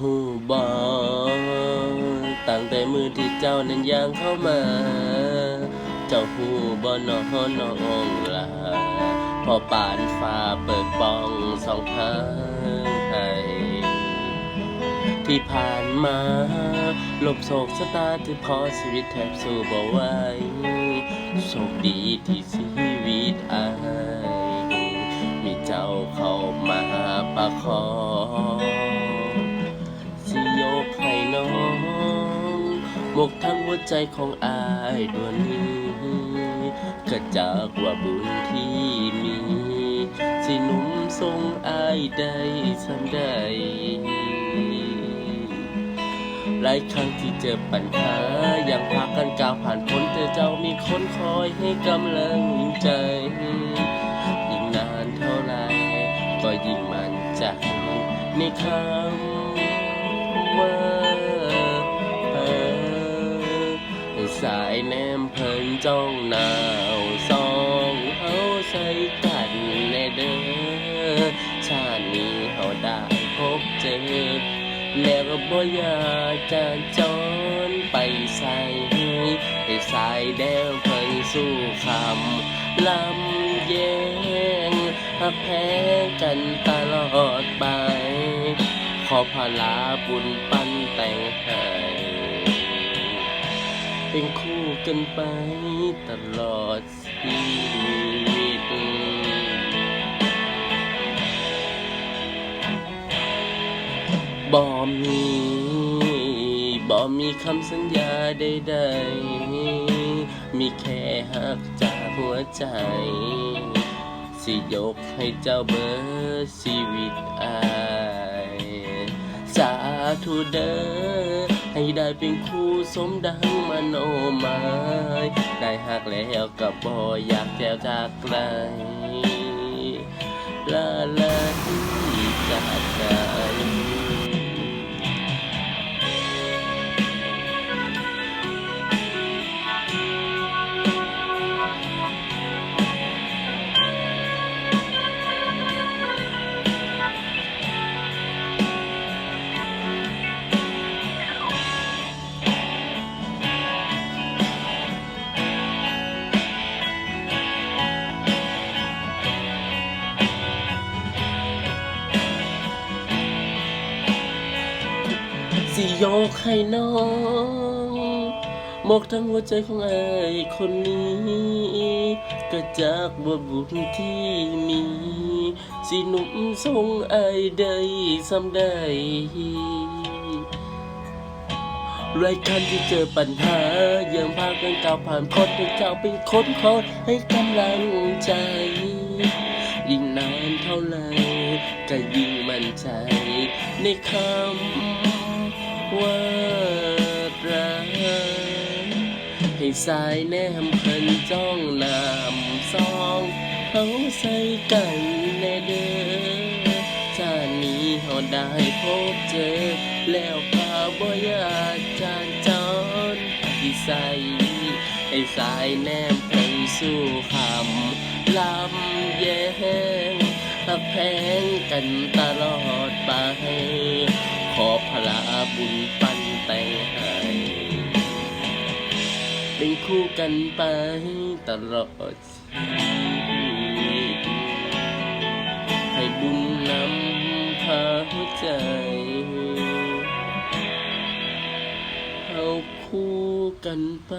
หูบอตั้งแต่มือที่เจ้านั้นย่างเข้ามา เจ้าหูบอนอน้องลาพอปานฟ้าเปิดปองสองทางให้ที่ผ่านมาหลบโศกสตาที่พอชีวิตแทบสู้บ่ไหวโชคดีที่ชีวิตอาย มีเจ้าเข้ามาประคอง หมกทั้งหัวใจของอายดวงนี้ก็จากว่าบุญที่มี สิหนุ่มทรงอายได้สำได้หลายครั้งที่เจอปัญหายังพากันก้าวผ่านพ้นแต่เจ้ามีคนคอยให้กำลังใจ ยิ่งนานเท่าไร ก็ยิ่งมั่นใจในคำว่า สายแนมเพลินจ้องหนาวสองเฮาใส่กันแน่เด้อชาตินี้เฮาได้พบเจอ แล้วบ่อยากจะจอนไปใส่ให้สายแดงเพิ่นสู้คำลำแยงหักแพ้กันตลอดไป ขอพลาบุญปันแต่งห้ เป็นคู่กันไปตลอดชีวิตบ่มีบ่มีคำสัญญาใดๆ มีแค่หักจากหัวใจ สิยกให้เจ้าเบิดชีวิตอาย สาธุเด้อ ให้ได้เป็นคู่สมดังมโนหมายได้หักแล้วกับบอยากแจวจากไกลลาลาที่จากกัน ยกให้น้องหมกทั้งหัวใจของไอ้คนนี้ก็จากว่บุญที่มี สิหนุ่มทรงไอ้ได้สำได้รายการที่เจอปัญหายังพากันก้าวผ่านพ้นให้เจ้าเป็นคนคอยให้กำลังใจ ยิ่งนานเท่าไรก็ยิ่งมั่นใจในคำ ว่ารักให้สายแนมเพิ่นจ้องนำซองเขาใส่กันแน่เด้อชาตินี้เขาได้พบเจอ แล้วก็บ่อยากจานจรที่ใส่ให้สายแนมเพิ่นสู่คำลำแยงหักแพงกันตลอดไป ขอพลาบุญปันแต่งให้เป็นคู่กันไปตลอดชีวิตให้บุญนำพาหัวใจเอาคู่กันไป